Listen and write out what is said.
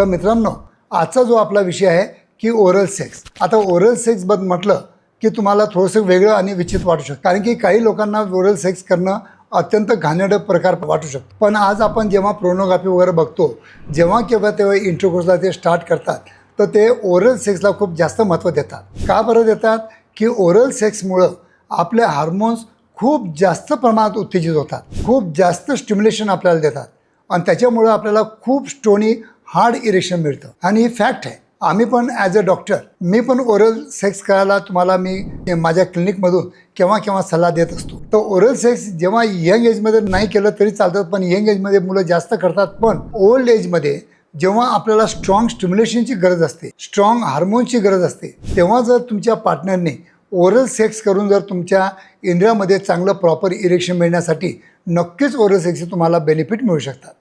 तर मित्रांनो आजचा जो आपला विषय आहे की ओरल सेक्स आता ओरल सेक्सबद्दल म्हटलं की तुम्हाला थोडंसं वेगळं आणि विचित्र वाटू शकतं. कारण की काही लोकांना ओरल सेक्स करणं अत्यंत घाणेरडं प्रकार वाटू शकतो. पण आज आपण जेव्हा प्रोनोग्राफी वगैरे बघतो जेव्हा केव्हा तेव्हा इंट्रोकोर्सला ते स्टार्ट करतात तर ते ओरल सेक्सला खूप जास्त महत्त्व देतात. का बरं देतात? की ओरल सेक्समुळं आपले हार्मोन्स खूप जास्त प्रमाणात उत्तेजित होतात. खूप जास्त स्टिम्युलेशन आपल्याला देतात. आणि त्याच्यामुळं आपल्याला खूप स्टोनी हार्ड इरेक्शन मिळतं. आणि ही फॅक्ट आहे आम्ही पण ॲज अ डॉक्टर मी पण ओरल सेक्स करायला तुम्हाला मी माझ्या क्लिनिकमधून केव्हा केव्हा सल्ला देत असतो. तर ओरल सेक्स जेव्हा यंग एजमध्ये नाही केलं तरी चालतं पण यंग एजमध्ये मुलं जास्त करतात. पण ओल्ड एजमध्ये जेव्हा आपल्याला स्ट्रॉंग स्टिम्युलेशनची गरज असते स्ट्रॉंग हार्मोनची गरज असते तेव्हा जर तुमच्या पार्टनरने ओरल सेक्स करून जर तुमच्या इंद्रियामध्ये चांगलं प्रॉपर इरेक्शन मिळण्यासाठी नक्कीच ओरल सेक्सचे तुम्हाला बेनिफिट मिळू शकतात.